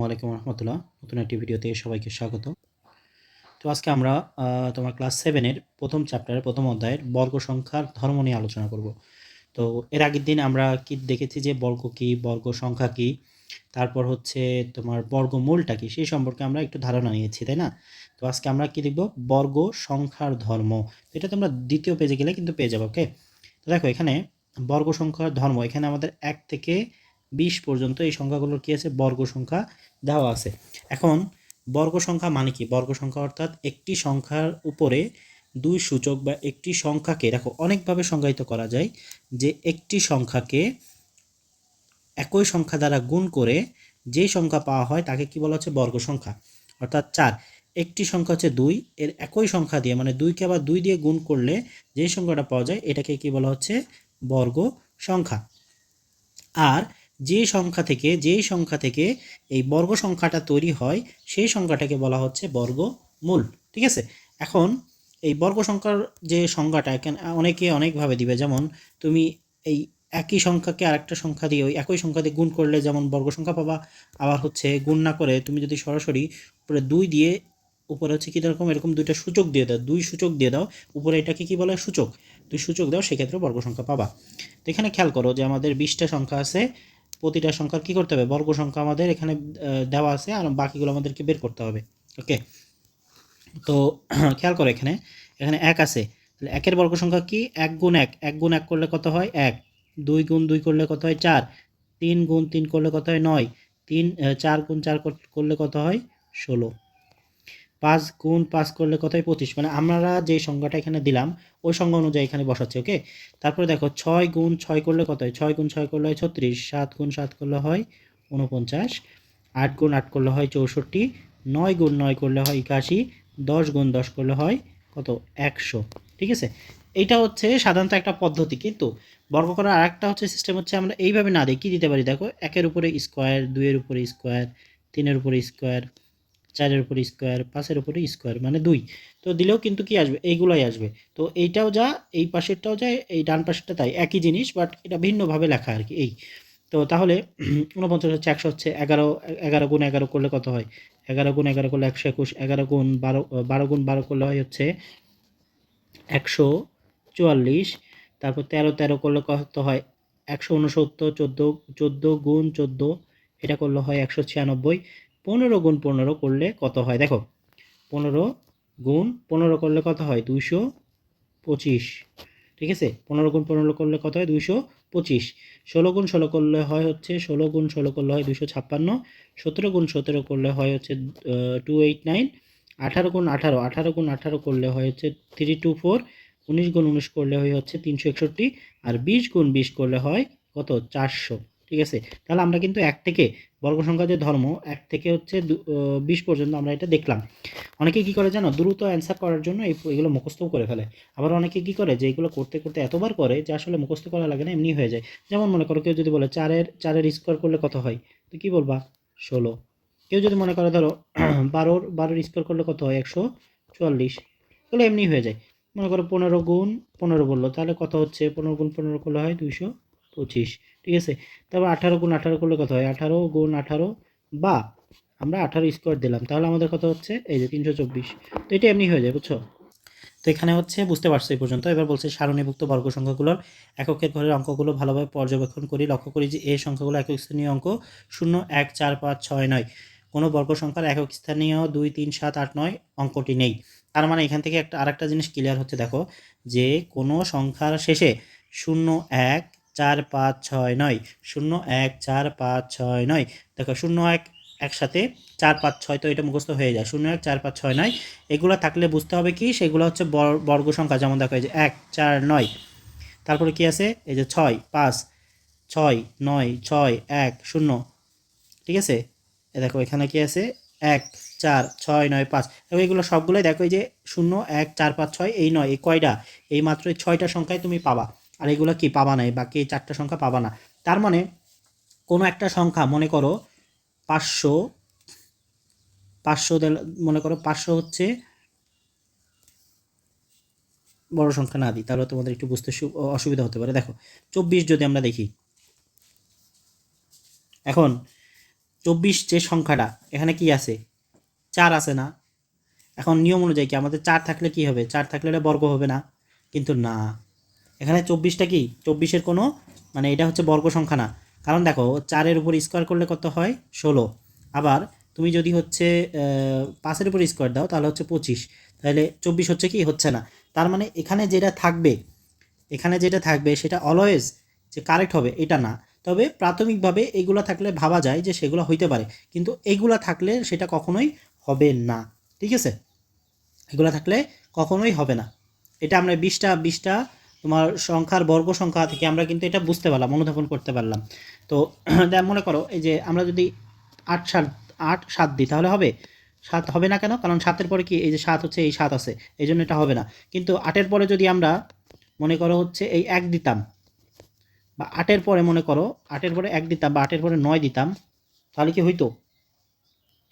ওয়ালাইকুম রহমতুল্লাহ। নতুন একটি ভিডিওতে সবাইকে স্বাগত। তো আজকে আমরা তোমার ক্লাস সেভেনের প্রথম চ্যাপ্টারের প্রথম অধ্যায়ের বর্গ সংখ্যার ধর্ম নিয়ে আলোচনা করব। তো এর আগের দিন আমরা কি দেখেছি যে বর্গ কী, বর্গ সংখ্যা কী, তারপর হচ্ছে তোমার বর্গমূলটা কী, সেই সম্পর্কে আমরা একটু ধারণা নিয়েছি, তাই না? তো আজকে আমরা কি লিখব বর্গ সংখ্যার ধর্ম। এটা তোমরা দ্বিতীয় পেজে গেলে কিন্তু পেয়ে যাব ওকে তো দেখো এখানে বর্গ সংখ্যার ধর্ম, এখানে আমাদের এক থেকে বিশ পর্যন্ত এই সংখ্যাগুলোর কী আছে? বর্গ সংখ্যা দেওয়া আছে। এখন, বর্গ সংখ্যা মানে কি? বর্গ সংখ্যা অর্থাৎ একটি সংখ্যার উপরে দুই সূচক বা একটি সংখ্যাকে, দেখো, অনেকভাবে সংজ্ঞায়িত করা যায় যে একটি সংখ্যাকে একই সংখ্যা দ্বারা গুণ করে যে সংখ্যা পাওয়া হয় তাকে কি বলা হচ্ছে? বর্গ সংখ্যা। অর্থাৎ চার। একটি সংখ্যা হচ্ছে দুই, এর একই সংখ্যা দিয়ে মানে দুইকে আবার দুই দিয়ে গুণ করলে যে সংখ্যাটা পাওয়া যায়, এটাকে কি বলা হচ্ছে? বর্গ সংখ্যা। আর যে সংখ্যা থেকে যেই সংখ্যা থেকে এই বর্গ সংখ্যাটা তৈরি হয়, সেই সংখ্যাটাকে বলা হচ্ছে বর্গমূল, ঠিক আছে? এখন এই বর্গ সংখ্যার যে সংখ্যাটা, এখানে অনেকে অনেকভাবে দিবে, যেমন তুমি এই একই সংখ্যাকে আরেকটা সংখ্যা দিয়ে ওই একই সংখ্যা দিয়ে গুণ করলে যেমন বর্গ সংখ্যা পাবা, আবার হচ্ছে গুণ না করে তুমি যদি সরাসরি উপরে দুই দিয়ে, উপরে হচ্ছে কী রকম এরকম দুইটা সূচক দিয়ে দাও, দুই সূচক দিয়ে দাও, উপরে এটাকে কি বলে? সূচক। দুই সূচক দাও, সেক্ষেত্রে বর্গ সংখ্যা পাবা। তো এখানে খেয়াল করো যে আমাদের বিশটা সংখ্যা আছে প্রতিটা সংখ্যার কি করতে হবে? বর্গ সংখ্যা আমাদের এখানে দেওয়া আছে আর বাকিগুলো আমাদেরকে বের করতে হবে। ওকে? তো খেয়াল করো এখানে। এখানে এক আছে। তাহলে একের বর্গ সংখ্যা কি? এক গুণ এক। এক গুণ এক করলে কত হয়? এক। দুই গুণ দুই করলে কত হয়? চার। তিন গুণ তিন করলে কত হয়? নয়। তিন চার গুণ চার কর- করলে কত হয়? ষোলো। পাঁচ গুণ পাঁচ করলে কত পঁচিশ। মানে আমরা যে সংখ্যাটা এখানে দিলাম, ওই সংখ্যা অনুযায়ী এখানে বসাচ্ছি, ওকে? তারপরে দেখো, ছয় গুণ ছয় করলে কত হয় ছয় গুণ ছয় করলে হয় ছত্রিশ, সাত গুণ সাত করলে হয় উনপঞ্চাশ আট গুণ আট করলে হয় চৌষট্টি, নয় গুণ নয় করলে হয় একাশি, দশ গুণ দশ করলে হয় কত? একশো। ঠিক আছে? এইটা হচ্ছে সাধারণত একটা পদ্ধতি, কিন্তু বর্গ করার আরেকটা হচ্ছে সিস্টেম হচ্ছে আমরা এইভাবে না দিই কী দিতে পারি? দেখো, একের উপরে স্কোয়ার দুইয়ের উপরে স্কোয়ার তিনের উপরে স্কোয়ার চারের উপরে স্কোয়ার পাঁচের উপরে স্কোয়ার মানে দুই। তো দিলেও কিন্তু কি আসবে? এইগুলোই আসবে। তো এইটাও যা, এই পাশেরটাও যা এই ডান পাশেরটা তাই। একই জিনিস বাট এটা ভিন্নভাবে লেখা আর কি, এই। তো তাহলে উনপঞ্চাশ হচ্ছে একশো হচ্ছে এগারো এগারো গুণ এগারো করলে কত হয়? এগারো গুণ এগারো করলে একশো একুশ, এগারো গুণ বারো বারো গুণ বারো করলে হয় হচ্ছে একশো চুয়াল্লিশ। তারপর তেরো তেরো করলে কত হয়? একশো উনসত্তর, চোদ্দ চোদ্দ গুণ চোদ্দ, এটা করলে হয় একশো ছিয়ানব্বই। পনেরো গুণ পনেরো করলে কত হয়? দেখো, পনেরো গুণ পনেরো করলে কত হয়? দুইশো পঁচিশ। ঠিক আছে? পনেরো গুণ পনেরো করলে কত হয়? দুইশো পঁচিশ। ষোলো গুণ ষোলো করলে হয় হচ্ছে, ষোলো গুণ ষোলো করলে হয় দুশো ছাপ্পান্ন। সতেরো গুণ সতেরো করলে হয় হচ্ছে টু এইট নাইন আঠারো গুণ আঠারো আঠারো গুণ আঠারো করলে হয় হচ্ছে থ্রি টু ফোর উনিশ গুণ উনিশ করলে হয় হচ্ছে, তিনশো একষট্টি। আর বিশ গুণ বিশ করলে হয় কত? চারশো। ঠিক আছে? তাহলে আমরা কিন্তু এক থেকে বর্গ সংখ্যা যে ধর্ম, এক থেকে হচ্ছে বিশ পর্যন্ত আমরা এটা দেখলাম। অনেকে কি করে জানো? দ্রুত অ্যান্সার করার জন্য এগুলো মুখস্থও করে ফেলে। আবার অনেকে কি করে যে এগুলো করতে করতে এতবার করে যে আসলে মুখস্থ করা লাগে না, এমনি হয়ে যায়। যেমন মনে করো কেউ যদি বলে চারের চারের স্কোয়ার করলে কত হয়? তো কি বলবা? ষোলো। কেউ যদি মনে করে ধরো বারোর বারোর স্কোয়ার করলে কত হয়? একশো চুয়াল্লিশ। এগুলো এমনি হয়ে যায়। মনে করো পনেরো গুণ, পনেরো বলল। তাহলে কত হচ্ছে? পনেরো গুণ পনেরো করলে হয় দুইশো পঁচিশ, ঠিক আছে? তারপর আঠারো গুণ আঠারো করলে কত হয়? আঠারো গুণ আঠারো বা আমরা আঠারো স্কোয়ার দিলাম, তাহলে আমাদের কত হচ্ছে? এই যে তিনশো চব্বিশ। তো এটা এমনি হয়ে যায়, বুঝছ? তো এখানে হচ্ছে বুঝতে পারছ এই পর্যন্ত। এবার বলছে সারণীভুক্ত বর্গ সংখ্যাগুলোর এককের ঘরের অঙ্কগুলো ভালোভাবে পর্যবেক্ষণ করি। লক্ষ্য করি যে এই সংখ্যাগুলো একক স্থানীয় অঙ্ক শূন্য, এক, চার, পাঁচ, ছয়, নয়। কোনো বর্গ সংখ্যার একক স্থানীয় দুই, তিন, সাত, আট, নয় অঙ্কটি নেই। তার মানে এখান থেকে একটা আরেকটা জিনিস ক্লিয়ার হচ্ছে, দেখো, যে কোনো সংখ্যার শেষে শূন্য, এক চার পাঁচ ছয় নয়। শূন্য এক চার পাঁচ ছয় নয়। দেখো শূন্য এক একসাথে চার পাঁচ ছয় তো এটা মুখস্থ হয়ে যায়। শূন্য এক চার পাঁচ ছয় নয়। এগুলো থাকলে বুঝতে হবে কি, সেগুলো হচ্ছে বর- বর্গ সংখ্যা। যেমন দেখো এই যে এক চার নয়। তারপরে কি আছে? এই যে ছয় পাঁচ ছয় নয় ছয় এক শূন্য। ঠিক আছে? এ দেখো এখানে কি আছে? এক চার ছয় নয় পাঁচ। এবং এগুলো সবগুলোই দেখো এই যে শূন্য এক চার পাঁচ ছয়, এই নয়, এই কয়টা? এই মাত্র ছয়টা সংখ্যায় তুমি পাবা। আর এগুলো কি পাবা না এই বাকি চারটা সংখ্যা পাবা না। তার মানে কোনো একটা সংখ্যা, মনে করো পাঁচশো পাঁচশো মনে করো পাঁচশো হচ্ছে বড় সংখ্যা না দিই, তাহলে তোমাদের একটু বুঝতে অসুবিধা হতে পারে। দেখো, চব্বিশ যদি আমরা দেখি, এখন চব্বিশ যে সংখ্যাটা, এখানে কি আছে? চার আছে না? এখন নিয়ম অনুযায়ী কি আমাদের চার থাকলে কি হবে? চার থাকলে এটা বর্গ হবে না? কিন্তু না। এখানে চব্বিশটা কি? চব্বিশের কোনো মানে এটা হচ্ছে বর্গ সংখ্যা না। কারণ দেখো, চারের উপর স্কোয়ার করলে কত হয়? ষোলো। আবার তুমি যদি হচ্ছে পাঁচের উপর স্কোয়ার দাও, তাহলে হচ্ছে পঁচিশ। তাহলে চব্বিশ হচ্ছে কি? হচ্ছে না। তার মানে এখানে যেটা থাকবে, এখানে যেটা থাকবে সেটা অলওয়েজ যে কারেক্ট হবে, এটা না। তবে প্রাথমিকভাবে এগুলো থাকলে ভাবা যায় যে সেগুলো হইতে পারে। কিন্তু এইগুলা থাকলে সেটা কখনোই হবে না। ঠিক আছে? এগুলো থাকলে কখনোই হবে না। এটা আমরা বিশটা বিশটা তোমার সংখ্যার বর্গ সংখ্যা থেকে আমরা কিন্তু এটা বুঝতে পারলাম, অনুধাবন করতে পারলাম। তো মনে করো, এই যে আমরা যদি আট সাত আট সাত দিই, তাহলে হবে? সাত হবে না কেন? কারণ সাতের পরে কি, এই যে সাত হচ্ছে, এই সাত আছে, এই জন্য এটা হবে না। কিন্তু আটের পরে যদি আমরা, মনে করো হচ্ছে, এই এক দিতাম, বা আটের পরে মনে করো, আটের পরে এক দিতাম, বা আটের পরে নয় দিতাম, তাহলে কি হইতো?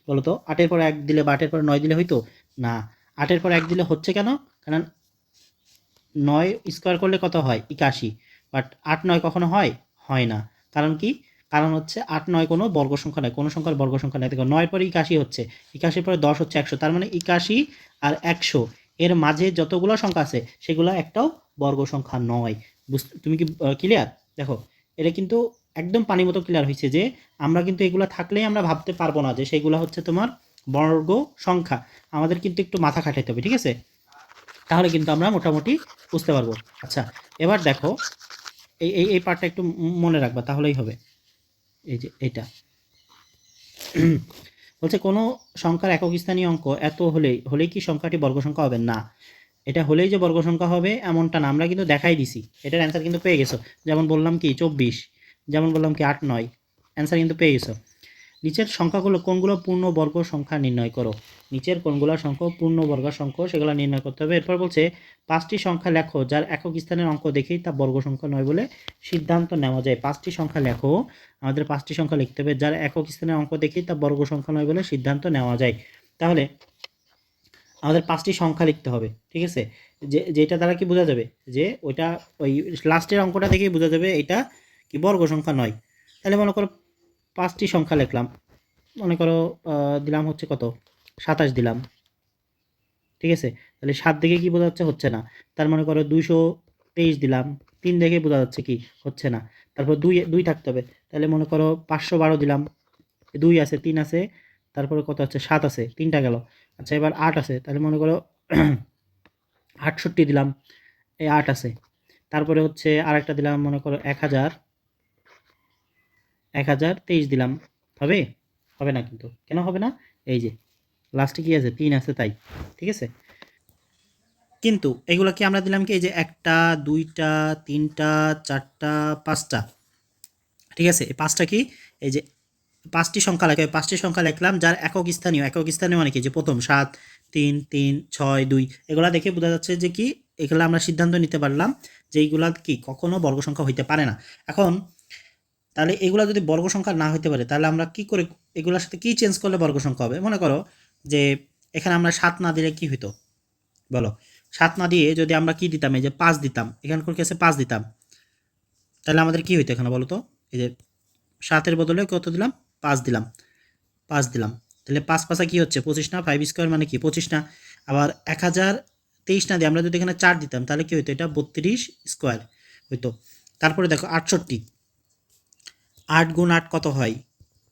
বলো তো, আটের পরে এক দিলে বা আটের পরে নয় দিলে হইতো? না, আটের পরে এক দিলে হচ্ছে কেন? কারণ নয় স্কোয়ার করলে কত হয়? একাশি। বাট আট নয় কখনো হয়? হয় না। কারণ কি? কারণ হচ্ছে আট নয় কোনো বর্গ সংখ্যা নয়। কোনো সংখ্যার বর্গ সংখ্যা নয় দেখো নয়ের পরে একাশি হচ্ছে। একাশির পরে দশ হচ্ছে একশো। তার মানে একাশি আর একশো। এর মাঝে যতগুলো সংখ্যা আছে, সেগুলো একটাও বর্গ সংখ্যা নয়। বুঝতে তুমি কি ক্লিয়ার দেখো, এটা কিন্তু একদম পানি মতো ক্লিয়ার হয়েছে যে আমরা কিন্তু এগুলো থাকলেই আমরা ভাবতে পারব না যে সেগুলো হচ্ছে তোমার বর্গ সংখ্যা আমাদের কিন্তু একটু মাথা খাটাইতে হবে, ঠিক আছে? তাহলে কিন্তু আমরা মোটামুটি বুঝতে পারব। আচ্ছা এবার দেখো, এই এই এই পার্টটা একটু মনে রাখবা, তাহলেই হবে। এই যে এটা। বলছে, কোনো সংখ্যার একক স্থানীয় অঙ্ক এত হলেই হলেই কি সংখ্যাটি বর্গ সংখ্যা হবে? না। এটা হলেই যে বর্গ সংখ্যা হবে, এমনটা না। আমরা কিন্তু দেখাই দিছি। এটার অ্যান্সার কিন্তু পেয়ে গেছো। যেমন বললাম কি, চব্বিশ। যেমন বললাম কি, আট, নয়। অ্যান্সার কিন্তু পেয়ে গেছো। নিচের সংখ্যাগুলো কোনগুলো পূর্ণ বর্গ সংখ্যা নির্ণয় করো? নিচের কোনগুলো সংখ্যা পূর্ণ বর্গ সংখ্যা, সেগুলো নির্ণয় করতে হবে। এরপর বলছে, পাঁচটি সংখ্যা লেখো যার একক স্থানের অঙ্ক দেখেই তা বর্গ সংখ্যা নয় বলে সিদ্ধান্ত নেওয়া যায়। পাঁচটি সংখ্যা লেখো, আমাদের পাঁচটি সংখ্যা লিখতে হবে যার একক স্থানের অঙ্ক দেখেই তা বর্গ সংখ্যা নয় বলে সিদ্ধান্ত নেওয়া যায়। তাহলে আমাদের পাঁচটি সংখ্যা লিখতে হবে, ঠিক আছে? যে যেটা দ্বারা কি বোঝা যাবে? যে ওইটা ওই লাস্টের অঙ্কটা থেকেই বোঝা যাবে এটা কি বর্গ সংখ্যা নয়। তাহলে মনে করো পাঁচটি সংখ্যা লিখলাম। মনে করো দিলাম হচ্ছে কত? সাতাশ দিলাম। ঠিক আছে? তাহলে সাত দেখে কি বোঝা যাচ্ছে? হচ্ছে না। তার মনে করো দুইশো তেইশ দিলাম। তিন দেখে বোঝা যাচ্ছে কি? হচ্ছে না। তারপর দুই দুই থাকতে হবে। তাহলে মনে করো পাঁচশো বারো দিলাম। দুই আছে, তিন আছে। তারপরে কত আছে? সাত আছে। তিনটা গেল। আচ্ছা এবার আট আছে। তাহলে মনে করো আটষট্টি দিলাম। এই আট আছে। তারপরে হচ্ছে আরেকটা দিলাম, মনে করো এক হাজার। এক হাজার তেইশ দিলাম। হবে? হবে না কিন্তু। কেন হবে না? এই যে লাস্টে কি আছে? তিন আছে তাই, ঠিক আছে? কিন্তু এগুলো কি আমরা দিলাম কি? এই যে একটা, দুইটা, তিনটা, চারটা, পাঁচটা, ঠিক আছে? এই পাঁচটা কি? এই যে পাঁচটি সংখ্যা লেখা পাঁচটি সংখ্যা লিখলাম যার একক স্থানীয়। একক স্থানীয় মানে কি? যে প্রথম সাত, তিন তিন, ছয়, দুই, এগুলা দেখে বোঝা যাচ্ছে যে কি? এগুলো আমরা সিদ্ধান্ত নিতে পারলাম যে এইগুলা কি? কখনো বর্গ সংখ্যা হইতে পারে না। এখন তাহলে এগুলা যদি বর্গ সংখ্যা না হইতে পারে, তাহলে আমরা কি করে, এগুলোর সাথে কি চেঞ্জ করলে বর্গ সংখ্যা হবে? মনে করো যে এখানে আমরা সাত না দিলে কি হইতো? বলো, সাত না দিয়ে যদি আমরা কি দিতাম, এই যে পাঁচ দিতাম এখানকার কেসে পাঁচ দিতাম। তাহলে আমাদের কি হইতো এখানে বলো তো? এই যে সাতের বদলে কত দিলাম? পাঁচ দিলাম। পাঁচ দিলাম। তাহলে পাঁচ পাঁচা কি হচ্ছে? পঁচিশ না ফাইভ স্কোয়ার মানে কি? পঁচিশ না। আবার এক হাজার তেইশ না দিয়ে আমরা যদি এখানে চার দিতাম, তাহলে কি হইতো? এটা বত্রিশ স্কোয়ার হইতো। তারপরে দেখো আটষট্টি। আট গুণ আট কত হয়?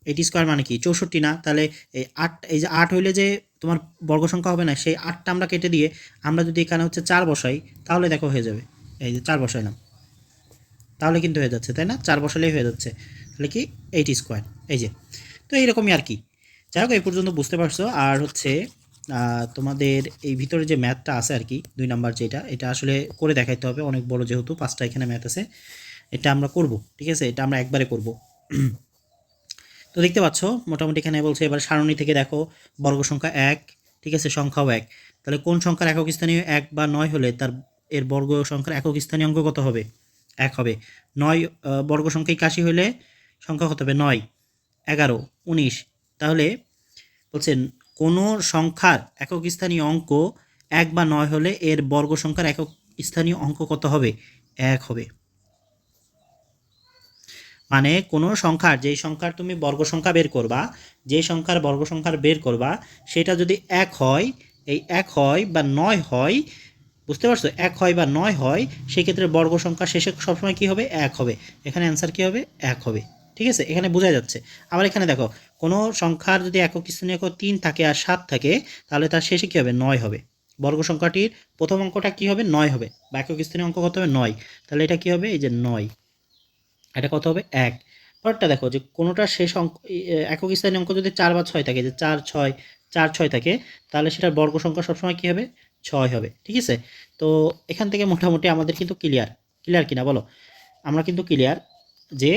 এইটি স্কোয়ার মানে কি? চৌষট্টি না? তাহলে এই আট, এই যে আট হইলে যে তোমার বর্গ সংখ্যা হবে না, সেই আটটা আমরা কেটে দিয়ে আমরা যদি এখানে হচ্ছে চার বসাই, তাহলে দেখো হয়ে যাবে। এই যে চার বসাইলাম। তাহলে কিন্তু হয়ে যাচ্ছে, তাই না? চার বসালেই হয়ে যাচ্ছে। তাহলে কি? এইটি স্কোয়ার এই যে। তো এইরকমই আর কি। যাই হোক, এই পর্যন্ত বুঝতে পারছ। আর হচ্ছে তোমাদের এই ভিতরে যে ম্যাথটা আছে আর কি, দুই নাম্বার যেটা, এটা আসলে করে দেখাইতে হবে। অনেক বড় যেহেতু, পাঁচটা এখানে ম্যাথ আছে। এটা আমরা করব, ঠিক আছে? এটা আমরা একবারে করব। তো দেখতে পাচ্ছ, মোটামুটি এখানে বলছে, এবার সারণী থেকে দেখো, বর্গ সংখ্যা এক, ঠিক আছে? সংখ্যাও এক। তাহলে কোন সংখ্যার একক স্থানীয় এক বা নয় হলে তার, এর বর্গ সংখ্যার একক স্থানীয় অঙ্ক কত হবে? এক হবে। নয় বর্গ সংখ্যা একাশি হলে সংখ্যা কত হবে? নয়। এগারো, উনিশ। তাহলে বলছেন, কোনো সংখ্যার একক স্থানীয় অঙ্ক এক বা নয় হলে এর বর্গ সংখ্যার একক স্থানীয় অঙ্ক কত হবে? এক হবে। মানে কোনো সংখ্যার, যেই সংখ্যার তুমি বর্গ সংখ্যা বের করবা যে সংখ্যার বর্গ সংখ্যার বের করবা, সেটা যদি এক হয়, এই এক হয় বা নয় হয়, বুঝতে পারছ? এক হয় বা নয় হয়, সেক্ষেত্রে বর্গ সংখ্যা শেষে সবসময় কী হবে? এক হবে। এখানে অ্যান্সার কী হবে? এক হবে। ঠিক আছে? এখানে বোঝা যাচ্ছে। আবার এখানে দেখো, কোনো সংখ্যার যদি একক স্থানীয় তিন থাকে আর সাত থাকে, তাহলে তার শেষে কী হবে? নয় হবে। বর্গ সংখ্যাটির প্রথম অঙ্কটা কী হবে? নয় হবে। বা একক স্থানীয় অঙ্ক কত হবে? নয়। তাহলে এটা কী হবে? এই যে নয়। এটা কত হবে? এক। পরেরটা দেখো যে কোনোটার শেষ অঙ্ক একক স্থানীয় অঙ্ক যদি চার বা ছয় থাকে, যে চার, ছয় চার, ছয় থাকে, তাহলে সেটার বর্গ সংখ্যা সবসময় কী হবে? ছয় হবে, ঠিক আছে? তো এখান থেকে মোটামুটি আমাদের কিন্তু ক্লিয়ার ক্লিয়ার কিনা বলো? আমরা কিন্তু ক্লিয়ার যে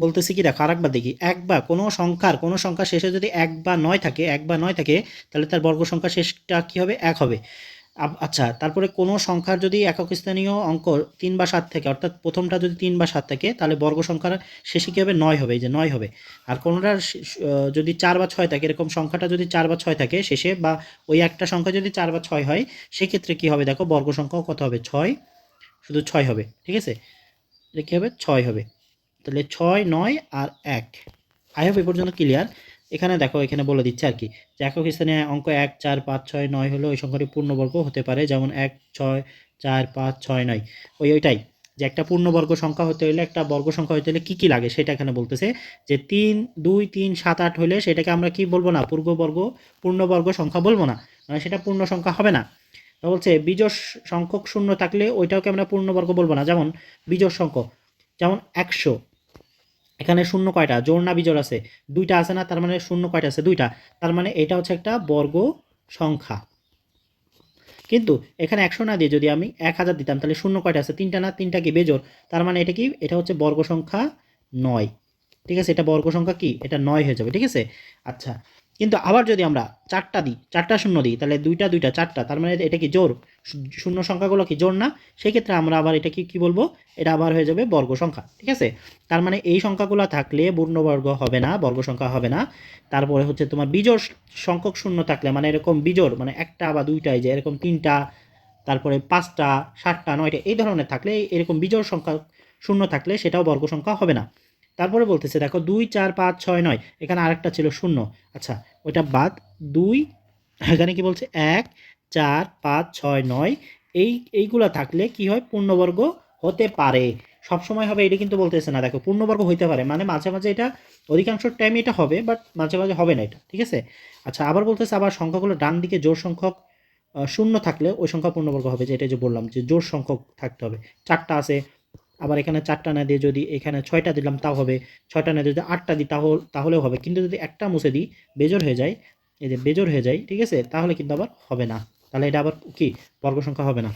বলতেছি কি দেখো, আরেকবার দেখি। এক বা কোনো সংখ্যার, কোনো সংখ্যা শেষে যদি এক বা নয় থাকে, এক বা নয় থাকে, তাহলে তার বর্গ সংখ্যা শেষটা কী হবে? এক হবে। আচ্ছা তারপরে কোনো সংখ্যার যদি একক স্থানীয় অঙ্ক তিন বা সাত থাকে, অর্থাৎ প্রথমটা যদি তিন বা সাত থাকে, তাহলে বর্গ সংখ্যার শেষে কী হবে? নয় হবে, এই যে নয় হবে। আর কোনোটার যদি চার বা ছয় থাকে, এরকম সংখ্যাটা যদি চার বা ছয় থাকে শেষে, বা ওই একটা সংখ্যা যদি চার বা ছয় হয়, সেক্ষেত্রে কী হবে? দেখো, বর্গ সংখ্যাও কত হবে? ছয়। শুধু ছয় হবে, ঠিক আছে? এটা কী হবে? ছয় হবে। তাহলে ছয়, নয় আর এক। আই হোপ এ পর্যন্ত ক্লিয়ার এখানে দেখো, এখানে বলে দিচ্ছে আর কি, যে একক স্থানে অঙ্ক এক, চার, পাঁচ, ছয়, নয় হলো ওই সংখ্যাটি পূর্ণবর্গ হতে পারে, যেমন এক, ছয়, চার, পাঁচ, ছয়, নয়। ওই ওইটাই, যে একটা পূর্ণবর্গ সংখ্যা হতে হলে, একটা বর্গ সংখ্যা হতে হলে কী কী লাগে সেটা এখানে বলতেছে, যে তিন, দুই, তিন, সাত, আট হলে সেটাকে আমরা কি বলব না, পূর্ববর্গ, পূর্ণবর্গ সংখ্যা বলব না মানে সেটা পূর্ণ সংখ্যা হবে না। তা বলছে, বিজোড় সংখ্যক শূন্য থাকলে ওইটাকে আমরা পূর্ণবর্গ বলব না, যেমন বিজোড় সংখ্যক, যেমন একশো এখানে শূন্য কয়টা? জোড় না বিজোড় আছে। দুইটা আছে না, তার মানে শূন্য কয়টা আছে? দুইটা। তার মানে এটা হচ্ছে একটা বর্গ সংখ্যা। কিন্তু এখানে একশো না দিয়ে যদি আমি এক হাজার দিতাম, তাহলে শূন্য কয়টা আছে? তিনটা না? তিনটা কি বেজোর তার মানে এটা কি? এটা হচ্ছে বর্গ সংখ্যা নয়। ঠিক আছে? এটা বর্গ সংখ্যা কি? এটা নয় হয়ে যাবে। ঠিক আছে? আচ্ছা। কিন্তু আবার যদি আমরা চারটা দিই, চারটা শূন্য দিই, তাহলে দুইটা দুইটা, চারটা, তার মানে এটা কি জোর? শূন্য সংখ্যাগুলো কি জোর না? সেক্ষেত্রে আমরা আবার এটা কি কি বলব? এটা আবার হয়ে যাবে বর্গ সংখ্যা, ঠিক আছে? তার মানে এই সংখ্যাগুলো থাকলে পূর্ণবর্গ হবে না, বর্গ সংখ্যা হবে না। তারপরে হচ্ছে তোমার বিজোড় সংখ্যক শূন্য থাকলে মানে এরকম বিজোড় মানে একটা বা দুইটাই যে এরকম তিনটা, তারপরে পাঁচটা, সাতটা, নয়টা, এই ধরনের থাকলে এরকম বিজোড় সংখ্যা শূন্য থাকলে সেটাও বর্গ সংখ্যা হবে না। তারপরে বলতেছে, দেখো, দুই, চার, পাঁচ, ছয়, নয়, এখানে আরেকটা ছিল শূন্য। আচ্ছা ওইটা বাদ, দুই, এখানে কি বলছে, এক, চার, পাঁচ, ছয়, নয়, এই, এইগুলা থাকলে কি হয়? পূর্ণবর্গ হতে পারে। সবসময় হবে, এটা কিন্তু বলতেছে না, দেখো, পূর্ণবর্গ হইতে পারে মানে মাঝে মাঝে এটা, অধিকাংশ টাইমে এটা হবে বাট মাঝে মাঝে হবে না এটা, ঠিক আছে? আচ্ছা আবার বলতেছে, আবার সংখ্যাগুলো ডান দিকে জোর সংখ্যক শূন্য থাকলে ওই সংখ্যা পূর্ণবর্গ হবে যেটা যে বললাম, যে জোর সংখ্যক থাকতে হবে, চারটা আছে আবার এখানে চারটা না দিয়ে যদি এখানে ছয়টা দিলাম, তাও হবে। ছয়টা না দিয়ে যদি আটটা দিই, তাহলে, তাহলেও হবে। কিন্তু যদি একটা মুছে দিই বেজোর হয়ে যায়, এই যে বেজোর হয়ে যায়, ঠিক আছে, তাহলে কিন্তু আবার হবে না। তাহলে এটা আবার কি? বর্গ সংখ্যা হবে না।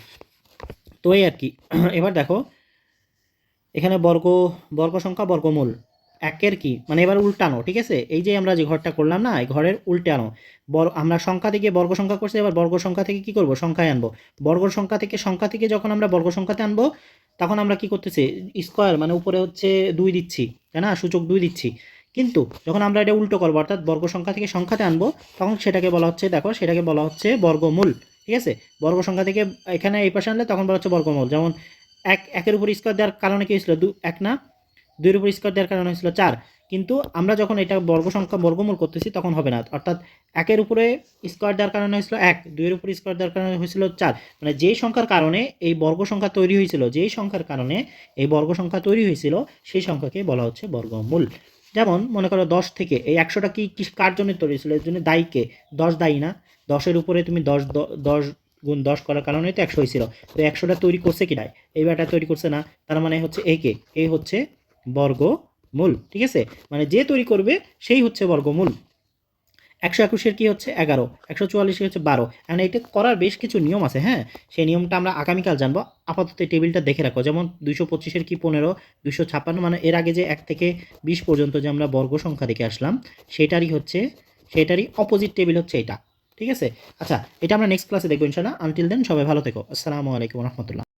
তো এই আর কি। এবার দেখো, এখানে বর্গ বর্গ সংখ্যা বর্গমূল। একের কি? মানে এবার উল্টানো, ঠিক আছে? এই যে আমরা যে ঘরটা করলাম না, এই ঘরের উল্টানো। বর আমরা সংখ্যা থেকে বর্গ সংখ্যা করছি, এবার বর্গ সংখ্যা থেকে কি করব? সংখ্যায় আনব। বর্গ সংখ্যা থেকে সংখ্যা থেকে যখন আমরা বর্গ সংখ্যাতে আনব, তখন আমরা কি করতেছি? স্কোয়ার মানে উপরে হচ্ছে দুই দিচ্ছি, তাই না? সূচক দুই দিচ্ছি। কিন্তু যখন আমরা এটা উল্টো করব, অর্থাৎ বর্গ সংখ্যা থেকে সংখ্যাতে আনব, তখন সেটাকে বলা হচ্ছে, দেখো, সেটাকে বলা হচ্ছে বর্গমূল, ঠিক আছে? বর্গ সংখ্যা থেকে এখানে এই পাশে আনলে, তখন বলা হচ্ছে বর্গমূল। যেমন এক, একের উপর স্কোয়ার দেওয়ার কারণে কি হয়েছিল? দু এক না? দুইয়ের উপর স্কোয়ার দেওয়ার কারণে হয়েছিল চার। কিন্তু আমরা যখন এটা বর্গ সংখ্যা বর্গমূল করতেছি, তখন হবে না। অর্থাৎ একের উপরে স্কোয়ার দেওয়ার কারণে হয়েছিল এক, দুইয়ের উপর স্কোয়ার দেওয়ার কারণে হয়েছিল চার। মানে যেই সংখ্যার কারণে এই বর্গ সংখ্যা তৈরি হয়েছিল, যেই সংখ্যার কারণে এই বর্গ সংখ্যা তৈরি হয়েছিল, সেই সংখ্যাকে বলা হচ্ছে বর্গমূল। যেমন মনে করো দশ থেকে, এই একশোটা কি কি, কার জন্য তৈরি হয়েছিল? এর জন্য দায়ীকে দশ দায়ী না। দশের উপরে তুমি দশ দশ গুণ দশ করার কারণে তো একশো হয়েছিল তো একশোটা তৈরি করছে কি নাই এই ব্যাটা তৈরি করছে না। তার মানে হচ্ছে একে এ হচ্ছে বর্গমূল, ঠিক আছে? মানে যে তৈরি করবে, সেই হচ্ছে বর্গমূল। একশো একুশের কি হচ্ছে? এগারো। একশো চুয়াল্লিশের হচ্ছে বারো। এখন এটা করার বেশ কিছু নিয়ম আছে হ্যাঁ? সেই নিয়মটা আমরা আগামীকাল জানব। আপাতত এই টেবিলটা দেখে রাখো। যেমন দুশো পঁচিশের কি পনেরো দুশো ছাপ্পান্ন মানে এর আগে যে এক থেকে বিশ পর্যন্ত যে আমরা বর্গ সংখ্যা দেখে আসলাম, সেটারই হচ্ছে, সেটারই অপোজিট টেবিল হচ্ছে এটা। ঠিক আছে? আচ্ছা এটা আমরা নেক্সট ক্লাসে দেখব ইনশাল্লাহ আনটিল দেন সবাই ভালো থেকো। আসসালামু আলাইকুম রহমতুল্লাহ।